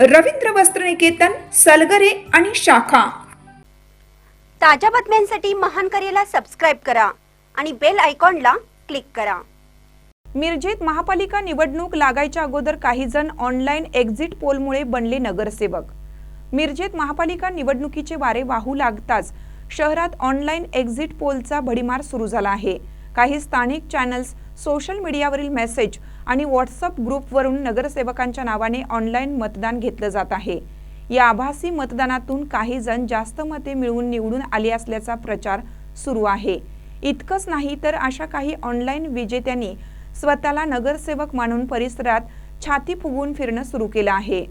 रवींद्र वस्त्रनिकेतन सलगरे आणि शाखा. ताज्या बातम्यांसाठी महान करेला सबस्क्राईब करा आणि बेल आयकॉनला क्लिक करा. मिरजेत महापालिका निवडणूक लागायच्या अगोदर काही जण ऑनलाईन एक्झिट पोलमुळे बनले नगरसेवक. मिरजेत महापालिका निवडणुकीचे वारे वाहू लागताच शहरात ऑनलाईन एक्झिट पोलचा भडीमार सुरू झाला आहे. काही स्थानिक चॅनल्स सोशल मीडियावरील मेसेज आणि व्हॉट्सअप ग्रुपवरून नगरसेवकांच्या नावाने ऑनलाईन मतदान घेतलं जात आहे. या आभासी मतदानातून काही जण जास्त मते मिळवून निवडून आले असल्याचा प्रचार सुरू आहे. इतकंच नाही तर अशा काही ऑनलाईन विजेत्यांनी स्वतःला नगरसेवक मानून परिसरात छाती फुगवून फिरणं सुरू केलं आहे.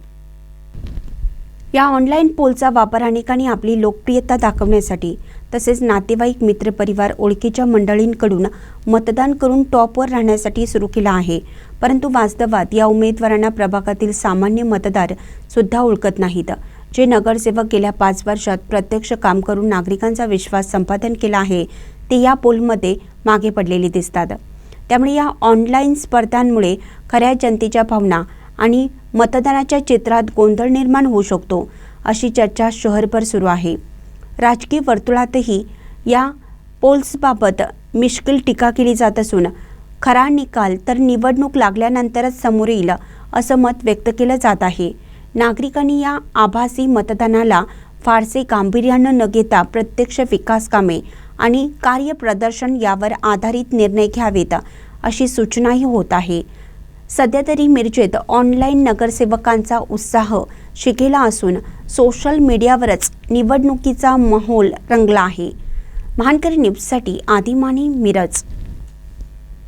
या ऑनलाईन पोलचा वापर अनेकांनी आपली लोकप्रियता दाखवण्यासाठी तसेच नातेवाईक मित्रपरिवार ओळखीच्या मंडळींकडून मतदान करून टॉपवर राहण्यासाठी सुरू केला आहे. परंतु वास्तवात या उमेदवारांना प्रभागातील सामान्य मतदार सुद्धा ओळखत नाहीत. जे नगरसेवक गेल्या पाच वर्षात प्रत्यक्ष काम करून नागरिकांचा विश्वास संपादन केला आहे ते या पोलमध्ये मागे पडलेले दिसतात. त्यामुळे या ऑनलाईन स्पर्धांमुळे खऱ्या जनतेच्या भावना आणि मतदानाच्या चित्रात गोंधळ निर्माण होऊ शकतो अशी चर्चा शहरभर सुरू आहे. राजकीय वर्तुळातही या पोल्सबाबत मिश्किल टीका केली जात असून खरा निकाल तर निवडणूक लागल्यानंतरच समोर येईल असं मत व्यक्त केलं जात आहे. नागरिकांनी या आभासी मतदानाला फारसे गांभीर्यानं न घेता प्रत्यक्ष विकास कामे आणि कार्यप्रदर्शन यावर आधारित निर्णय घ्यावेत अशी सूचनाही होत आहे. सध्या तरी मिरजेत ऑनलाईन नगरसेवकांचा उत्साह शिकेला असून सोशल मीडियावरच निवडणुकीचा माहोल रंगला आहे. महानकरी न्यूजसाठी आदिमानी मिरज.